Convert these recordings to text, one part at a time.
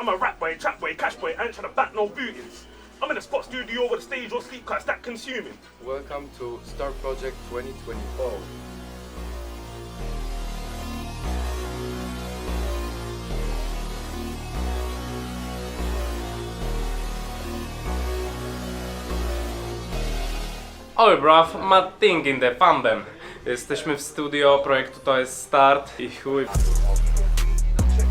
I'm a rap boy, trap boy, cash boy, I ain't tryna back no bootings. I'm in a spot studio with a stage or sleep cuts that consuming. Welcome to Star Project 2024. Oj, bruv, Matt Thing in the fandom. Jesteśmy w studio, projektu to jest start i chuj.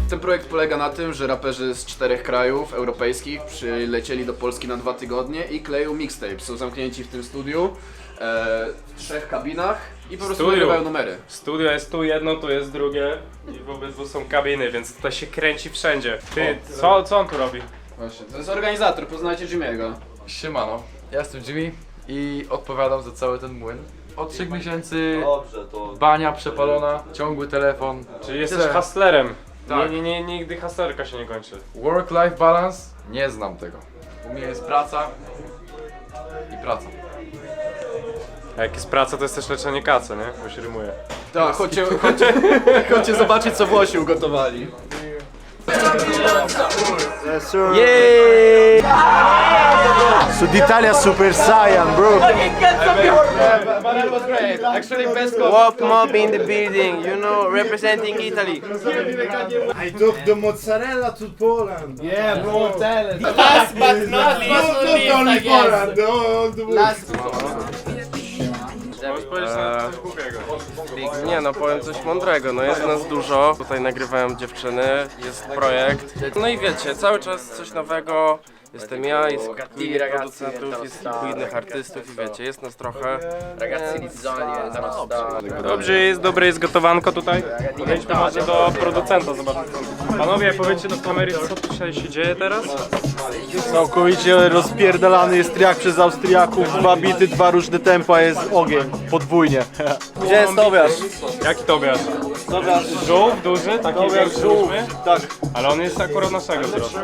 Ten projekt polega na tym, że raperzy z czterech krajów europejskich przylecieli do Polski na dwa tygodnie i kleją mixtape. Są zamknięci w tym studiu, e, w trzech kabinach i po prostu Studiu. nagrywają numery. Studio jest tu jedno, tu jest drugie i w obydwu są kabiny, więc tutaj się kręci wszędzie. Ty, co, co on tu robi? Właśnie, to jest organizator, poznajcie Jimmy'ego. Siemano, ja jestem Jimmy i odpowiadam za cały ten młyn. Od 3 miesięcy bania przepalona, ciągły telefon. Czy jesteś hustlerem? Tak. Nie, nie, nie, nigdy hustlerka się nie kończy. Work-life balance? Nie znam tego. U mnie jest praca i praca. A jak jest praca, to jest też leczenie kaca, nie? Bo się rymuje. Tak, chodźcie, chodźcie, chodźcie zobaczyć co Włosi ugotowali. Sud Italia Super Saiyan, bro. Walk mob in the building, you know, representing Italy. I took the mozzarella to Poland. Yeah, bro. Last but not least, Not only Poland, all the world. Powiedzieć coś głupiego. Nie no, powiem coś mądrego, no jest nas dużo, tutaj nagrywają dziewczyny, jest projekt. No i wiecie, cały czas coś nowego, jestem ja, jest kilku innych producentów, jest kilku innych artystów i wiecie, jest nas trochę. Więc, Dobrze jest, dobre jest gotowanko tutaj. Podejdźmy może do producenta, zobaczmy. Panowie, powiedzcie do kamery, co tutaj się dzieje teraz? Całkowicie rozpierdalany jest triak przez Austriaków, dwa bity, dwa różne tempa, jest ogień, podwójnie. Gdzie jest Tobiasz? Jaki Tobiasz? Dobra, Żółw duży, taki większy żółw, tak. Ale on jest akurat naszego wzrostu.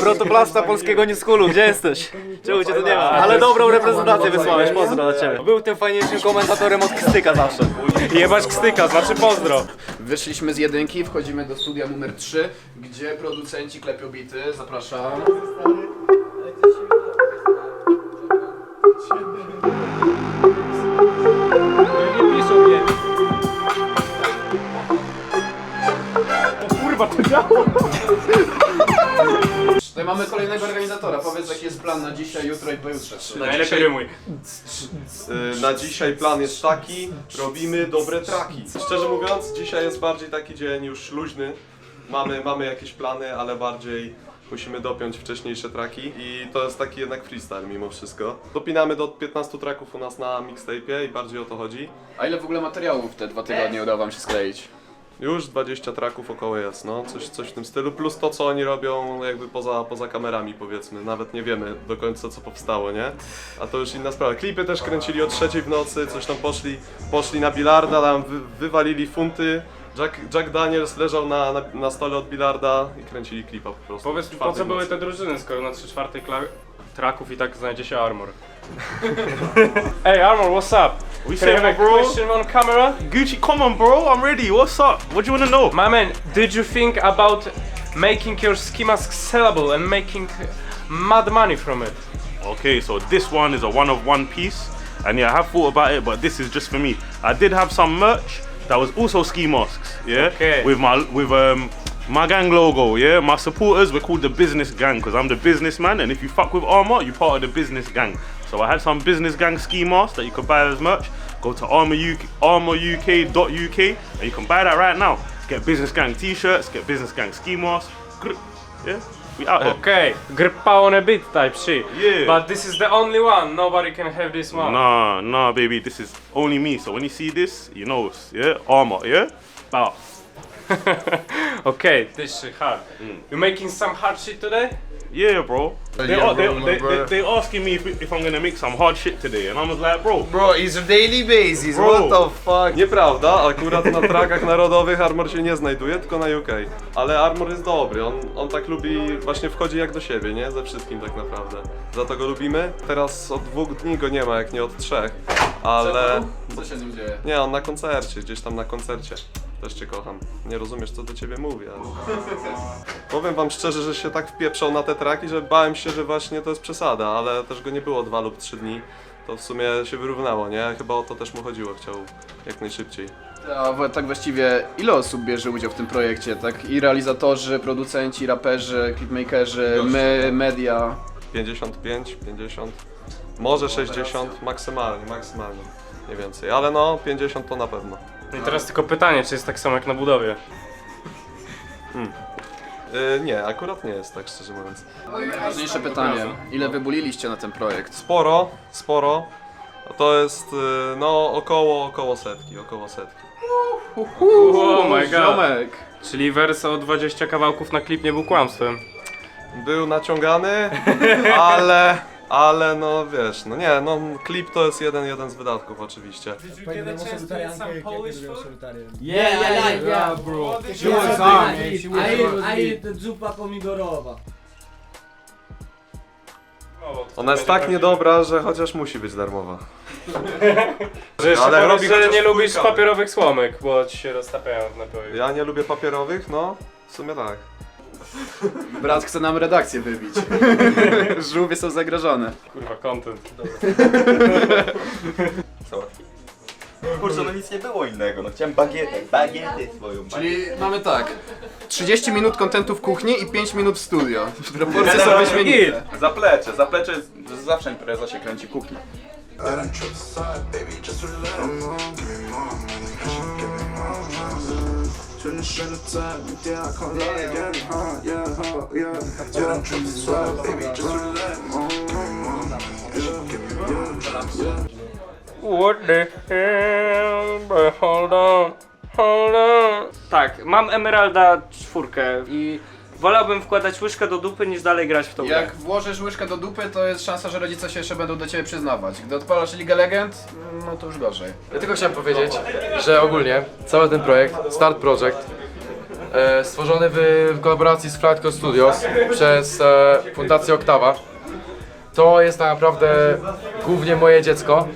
Protoplasta polskiego nieskulu, gdzie jesteś? Czemu cię tu nie ma? Ale dobrą reprezentację wysłałeś, pozdro dla ciebie. Był tym fajniejszym komentatorem od Kstyka zawsze. Jebać kstyka, znaczy pozdro. Wyszliśmy z jedynki, wchodzimy do studia numer 3, gdzie producenci klepią bity. Zapraszam. Nie piszą mnie. O kurwa, to działa! Tutaj mamy kolejnego organizatora. Powiedz jaki jest plan na dzisiaj, jutro i pojutrze. Najlepiej rymuj. Y, Na dzisiaj plan jest taki, robimy dobre traki. Szczerze mówiąc, dzisiaj jest bardziej taki dzień już luźny. Mamy, mamy jakieś plany, ale bardziej musimy dopiąć wcześniejsze traki i to jest taki jednak freestyle mimo wszystko. Dopinamy do 15 traków u nas na mixtape'ie i bardziej o to chodzi. A ile w ogóle materiałów te dwa tygodnie udało wam się skleić? Już 20 traków około jest, no, coś, coś w tym stylu, plus to co oni robią jakby poza, poza kamerami powiedzmy, nawet nie wiemy do końca co powstało, nie? A to już inna sprawa. Klipy też kręcili o trzeciej w nocy, coś tam poszli, poszli na bilarda, tam wy, wywalili funty. Jack, Jack Daniels leżał na, na, na stole od bilarda i kręcili klipa po prostu. Powiedz, po czwartej co były nocy. te drużyny, skoro na 3 czwartej kla- traków i tak znajdzie się Armor? hey Armor, what's up? We Can I have a bro. question on camera? Gucci, come on, bro. I'm ready. What's up? What do you want to know? My man, did you think about making your ski mask sellable and making mad money from it? Okay, so this one is a one of one piece, and yeah, I have thought about it, but this is just for me. I did have some merch that was also ski masks, yeah, Okay. with my with um my gang logo, yeah. My supporters were called the business gang because I'm the businessman, and if you fuck with Armour, you're part of the business gang. So I have some business gang ski masks that you could buy as merch. Go to Armour UK, armouruk.uk, and you can buy that right now. Get business gang t-shirts, get business gang ski masks. Yeah, we out here. Okay, grippa on a bit type shit. Yeah. But this is the only one, nobody can have this one. Nah, nah, baby, this is only me. So when you see this, you know, yeah, armor, yeah, bow. okay, this shit hard. Mm. You making some hard shit today? Yeah, bro. They, Yeah, are, they, bro, they, they, they asking me if, if I'm gonna make some hard shit today, and I was like, bro, Bro, it's a daily basis, Bro. what the fuck? Nieprawda, akurat na trakach narodowych Armor się nie znajduje, tylko na UK. Ale Armor jest dobry, on, on tak lubi, właśnie wchodzi jak do siebie, nie? Ze wszystkim tak naprawdę. Za to go lubimy. Teraz od dwóch dni go nie ma, jak nie od trzech. Ale... Co się z nim dzieje? Nie, on na koncercie, gdzieś tam na koncercie. Też cię kocham. Nie rozumiesz, co do ciebie mówię, ale... Powiem wam szczerze, że się tak wpieprzał na te traki, że bałem się, że właśnie to jest przesada, ale też go nie było dwa lub trzy dni. To w sumie się wyrównało, nie? Chyba o to też mu chodziło, chciał jak najszybciej. A w- tak właściwie ile osób bierze udział w tym projekcie, tak? I realizatorzy, producenci, raperzy, clipmakerzy, my, media. 55, 50, może 60, maksymalnie, maksymalnie. Nie więcej, ale no 50 to na pewno. No I teraz tylko pytanie, czy jest tak samo jak na budowie? Yy, nie, akurat nie jest tak szczerze mówiąc. Ważniejsze pytanie, ile wybuliliście na ten projekt? Sporo, sporo. To jest yy, no około, około setki, około setki. Oh my god. Ziomek! Czyli wers o 20 kawałków na klip nie był kłamstwem. Był naciągany, ale, ale no wiesz, no nie, no klip to jest jeden, jeden z wydatków oczywiście. Yeah, yeah, yeah, yeah, bro. She was man. She was I I the zupa pomidorowa. Ona jest tak niedobra, że chociaż musi być darmowa. Że jeszcze Ale robi że chociaż nie lubisz papierowych słomek, bo ci się roztapiają w napoju. Ja nie lubię papierowych, no w sumie tak. Brat chce nam redakcję wybić. Żółwie są zagrożone. Kurwa, content. Kurczę, no nic nie było innego, no chciałem bagietę, bagietę swoją. Czyli mamy tak. 30 minut kontentu w kuchni i 5 minut w studio. Proporcje są wyśmienite. Zaplecze, zaplecze jest, zawsze impreza się kręci kuchnia. What the hell, bro, hold on, hold on. Tak, mam Emeralda czwórkę i wolałbym wkładać łyżkę do dupy niż dalej grać w tą grę. Jak włożysz łyżkę do dupy, to jest szansa, że rodzice się jeszcze będą do ciebie przyznawać. Gdy odpalasz Ligę Legend, no to już gorzej. Ja tylko chciałem powiedzieć, że ogólnie cały ten projekt, Start Project, e, stworzony w, w kolaboracji z Flightco Studios przez e, Fundację Oktawa, to jest tak naprawdę głównie moje dziecko.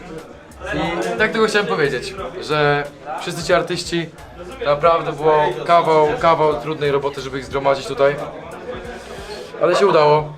I tak tylko chciałem powiedzieć, że wszyscy ci artyści naprawdę było kawał, kawał trudnej roboty, żeby ich zgromadzić tutaj. Ale się udało.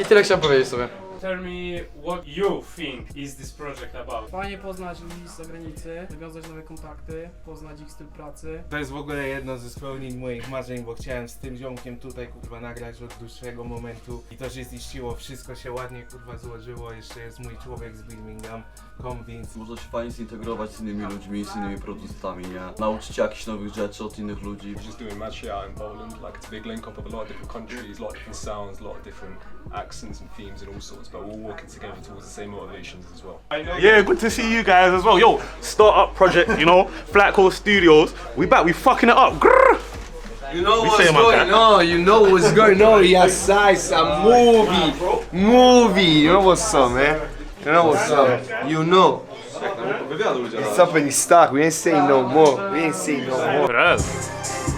I tyle chciałem powiedzieć sobie. Tell me what you think is this project about. Fajnie poznać ludzi z zagranicy, nawiązać nowe kontakty, poznać ich styl pracy. To jest w ogóle jedno ze spełnień moich marzeń, bo chciałem z tym ziomkiem tutaj kurwa nagrać od dłuższego momentu i to się ziściło, wszystko się ładnie kurwa złożyło, jeszcze jest mój człowiek z Birmingham, Convince. Można się fajnie zintegrować z innymi ludźmi, z innymi producentami, nie? Nauczyć się jakichś nowych rzeczy od innych ludzi. just doing mad shit out in Poland. Like it's a big link up of a lot of different countries, a lot of different sounds, a lot of different accents and themes and all sorts. But we're all working together towards the same motivations as well. Yeah, good to see you guys as well. Yo, startup project, you know, Flat Core Studios. We back, we fucking it up. Grrr. You know We say, my on, you know what's going on, yes, it's a movie, movie, you know what's up, man? You know what's up, you know. Wywiadu udzielałem. It's up in the stock, we ain't saying no more, we ain't saying no more. Real.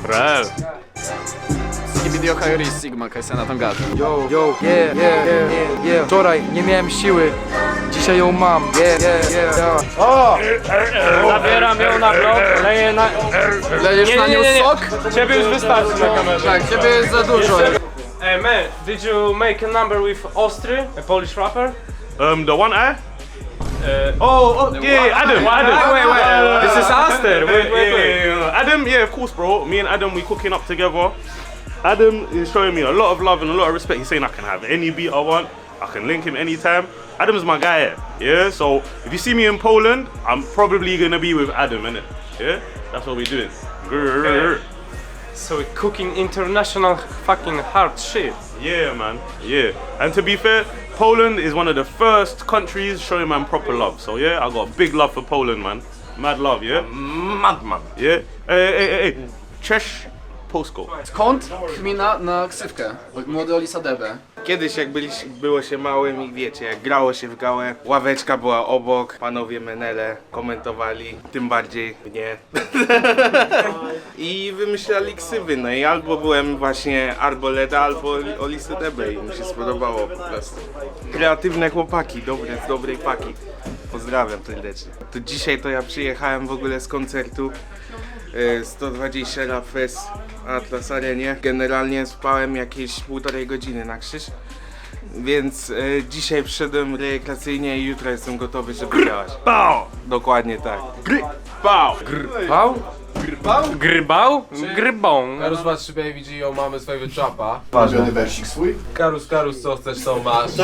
Real. Skibidi Ohio i Sigma, Kajsena tam gada. Yo, yo, yeah, yeah, yeah, yeah. Wczoraj nie miałem siły, dzisiaj ją mam. Yeah, yeah, yeah. Zabieram ją na blok, leję na... Lejesz Nie, na nie, nią nie, nie. sok? Ciebie już wystarczy na kamerze. Tak, ciebie jest za dużo. Hey man, did you make a number with Ostry, a Polish rapper? Um, the one eye? oh, oh yeah, yeah, Adam. Adam. Wait, wait, wait. This is Aster. Wait, wait, wait. Adam, yeah, of course, bro. Me and Adam, we cooking up together. Adam is showing me a lot of love and a lot of respect. He's saying I can have any beat I want. I can link him anytime. Adam's my guy, eh? yeah. So if you see me in Poland, I'm probably gonna be with Adam, innit? Yeah, that's what we're doing. Grrr. So we're cooking international fucking hard shit. Yeah, man. Yeah. And to be fair, Poland is one of the first countries showing man proper love. So yeah, I got big love for Poland, man. Mad love, yeah. Madman. Yeah. Hey, hey, hey, hey. Cześć, Polsko. Skąd kmina na ksywkę? Młody Olisa Debe. Kiedyś jak byliś, było się małym i wiecie, jak grało się w gałę, ławeczka była obok, panowie Menele komentowali, tym bardziej mnie. I wymyślali ksywy, no i albo byłem właśnie Arboleda, albo Olisy Debe i mi się spodobało po prostu. Kreatywne chłopaki, dobre, z dobrej paki. Pozdrawiam serdecznie. To dzisiaj to ja przyjechałem w ogóle z koncertu e, 120 Rap Fest Atlas Arenie. Generalnie spałem jakieś półtorej godziny na krzyż. Więc e, dzisiaj przyszedłem rekreacyjnie i jutro jestem gotowy, żeby działać. Bow! Dokładnie tak. Bow! Pał? Grbał? Grbą. Karus 2 3 Baby G, mamy swojego czapa. Ulubiony wersik swój? Karus, Karus, co chcesz, to masz.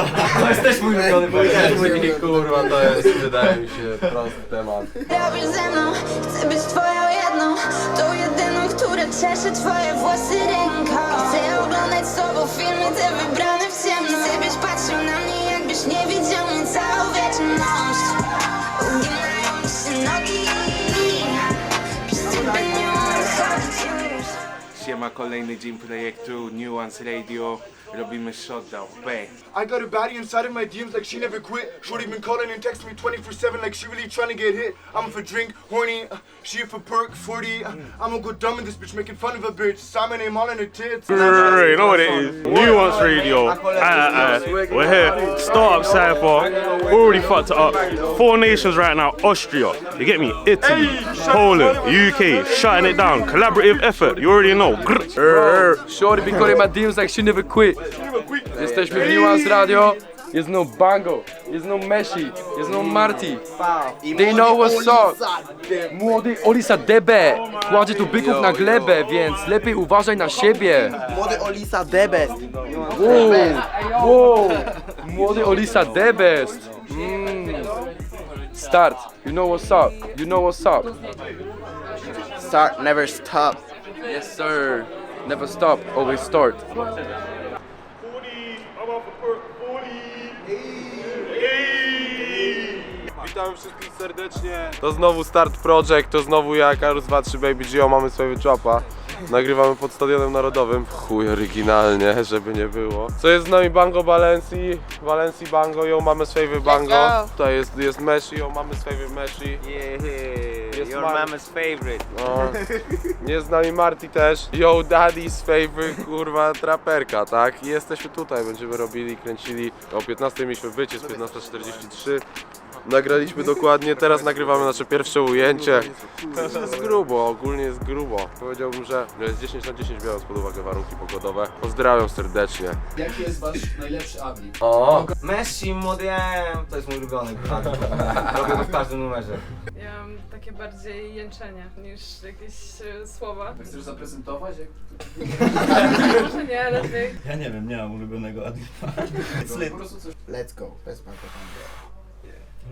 To jest też mój ulubiony powiedzieć. Kurwa, to jest, wydaje mi się, prosty temat. Robisz ze mną, chcę być twoją jedną Tą jedyną, która czesze twoje włosy ręką Chcę oglądać z tobą filmy, te wybrane w ciemno Chcę byś patrzył na mnie, jakbyś nie widział mnie całą wieczność Siema, kolejny dzień projektu Nuance Radio. Robimy shutdown. Bang. I got a baddie inside of my DMs like she never quit. Shorty been calling and texting me 24-7 like she really trying to get hit. I'm for drink, horny, uh, she for perk, 40. Uh, I'ma go dumb in this bitch, making fun of a bitch. Simon ain't all in her tits. You know what it is? Nuance Radio. Aye, aye, aye. We're here. Start up Cypher. Already fucked it up. Four nations right now. Austria. You get me? Italy, Poland, UK. Shutting it down. Collaborative effort. You already know. Shorty be calling my DMs like she never quit. Jesteśmy w Nuance Radio. Jest no Bango, jest no Meshi, jest no Marty. They know what's up. Młody Olisa Debe kładzie tu byków na glebę, więc lepiej uważaj na siebie. Młody Olisa the best. Wow, wow. Młody Olisa the best. Mm. Start, you know what's up, you know what's up. Start, never stop. Yes sir, never stop, always start. Witam wszystkich serdecznie. To znowu Start Project, to znowu ja, Karus 23 Baby Gio, mamy swojego czapa. Nagrywamy pod Stadionem Narodowym. Chuj oryginalnie, żeby nie było. Co jest z nami Bango Balenci, Balenci Bango, ją mamy swojego Bango. Tutaj jest, jest Meshi, ją mamy swojego Meshi. Jest Your mama's favorite. No. Jest z nami Marty też. Yo Daddy's favorite kurwa traperka, tak? I jesteśmy tutaj, będziemy robili, kręcili. O 15 mieliśmy być, jest 15.43. Nagraliśmy dokładnie, teraz nagrywamy nasze pierwsze ujęcie. Jest grubo, ogólnie jest grubo. Powiedziałbym, że jest 10 na 10 biorąc pod uwagę warunki pogodowe. Pozdrawiam serdecznie. Jaki jest wasz najlepszy adlib? O! Messi, młody M, to jest mój ulubiony. Robię go w każdym numerze. Ja mam takie bardziej jęczenie niż jakieś e, słowa. Chcesz zaprezentować? Jak... Może nie, lepiej. Ja nie wiem, nie mam ulubionego adlipa. Po prostu coś... Let's go, bez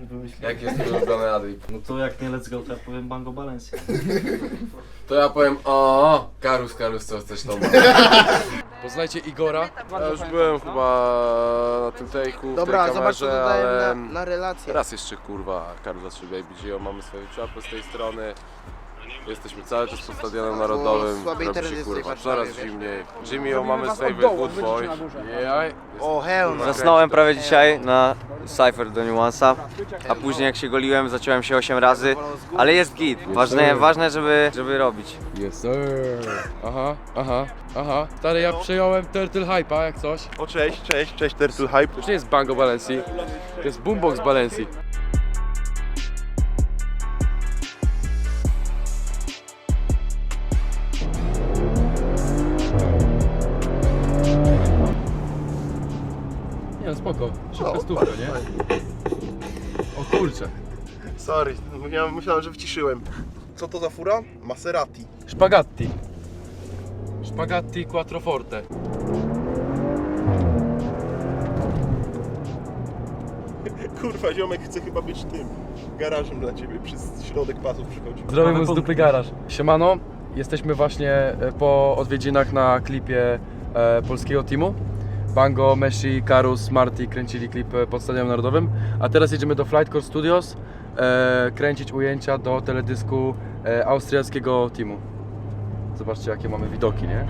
banko Jak jest ulubiony adlib? No to jak nie let's go, to ja powiem Bango Valencia. To ja powiem o, Karus, Karus, co chcesz to Poznajcie Igora. Ja już byłem chyba na tym take'u, Dobra, tej zobacz co kamerze, dodałem ale... na, na relację. Raz jeszcze kurwa, Karol 3 Baby Gio, mamy swoją czapę z tej strony. Jesteśmy cały czas pod Stadionem Narodowym. słaby Robi internet się jest w tej kurwa Warszawie, coraz wiesz. zimniej. Jimmy, o mamy favorite good boy. Jaj. O hell no. Zasnąłem prawie dzisiaj na Cypher do Nuansa, a później jak się goliłem zacząłem się 8 razy, ale jest git. Ważne, ważne żeby, żeby robić. Yes sir. Aha, aha, aha. Stary, ja przejąłem Turtle Hype'a jak coś. O cześć, cześć, cześć Turtle Hype. To już nie jest Bango Balenci, to jest Boombox Balenci. Spoko, szybka stówka, nie? O kurczę. Sorry, myślałem, myślałem, że wciszyłem. Co to za fura? Maserati. Spagatti. Spagatti Quattroforte. Kurwa, ziomek chce chyba być tym garażem dla ciebie. Przez środek pasów przychodzi. Zrobię mu z dupy garaż. Siemano, jesteśmy właśnie e, po odwiedzinach na klipie e, polskiego teamu. Bango, Meshi, Karus, Marty kręcili klip e, pod Stadionem Narodowym, a teraz jedziemy do Flightcore Studios e, kręcić ujęcia do teledysku e, austriackiego teamu. Zobaczcie jakie mamy widoki, nie?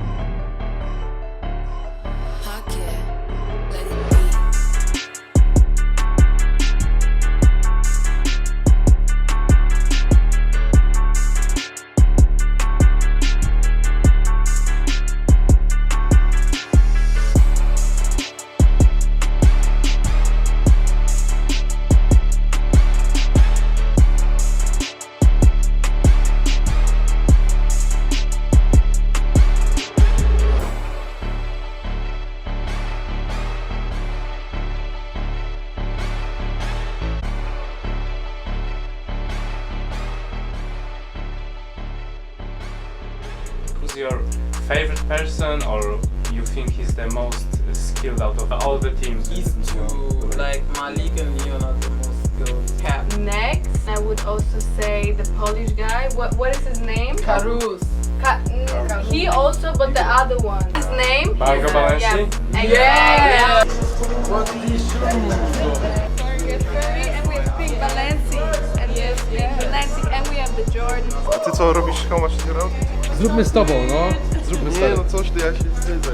Think he's the most skilled out of all the teams? These two, like Malik and Leon, are the most skilled. Cap. Next, I would also say the Polish guy. What what is his name? Karus. Ka- mm, he also, but the other one. His name? Uh, Balenci? Yeah. Yeah. What And we have Pink Balenci. And we have Pink Balenci. And we have the Jordan. A ty co, robisz how much zero? Zróbmy z tobą, no. Zróbmy Nie no coś, to ja się wstydzę.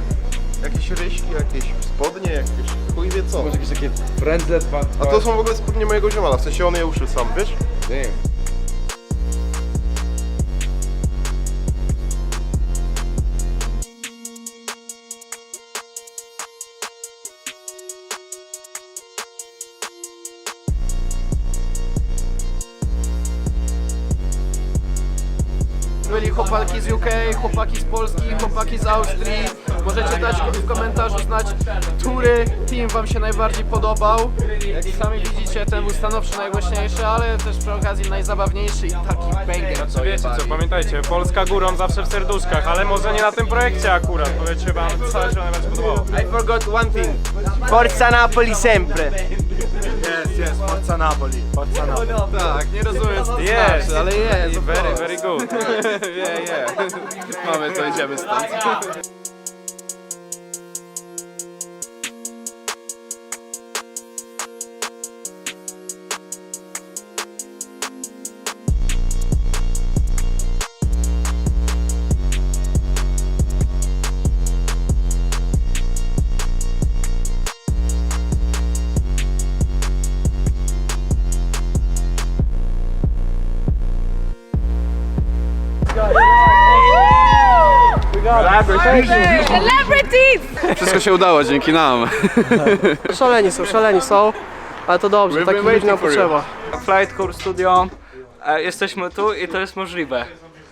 Jakieś ryśki, jakieś spodnie, jakieś chuj wie co. Może jakieś takie frędzle dwa... A to są w ogóle spodnie mojego ziomala, w sensie on je uszył sam, wiesz? Damn. Byli chłopaki z UK, chłopaki z Polski, chłopaki z Austrii. Możecie dać w komentarzu znać, który team wam się najbardziej podobał. Jak sami widzicie, ten był stanowczo najgłośniejszy, ale też przy okazji najzabawniejszy i taki banger. Co wiecie co, pamiętajcie, Polska górą zawsze w serduszkach, ale może nie na tym projekcie akurat, powiedzcie wam, co się najbardziej podobało. I forgot one thing. Forza Napoli sempre. Jest, jest, Forza Napoli. Forza Napoli. Tak, nie rozumiem co to Jest, znaczy, ale jest. very, very good. yeah, yeah. Mamy to, idziemy stąd. Celebrities! Wszystko się udało dzięki nam. Szaleni są, szaleni są. Ale to dobrze, takich ludzi nam potrzeba. Flight Core Studio. E, Jesteśmy tu i to jest możliwe.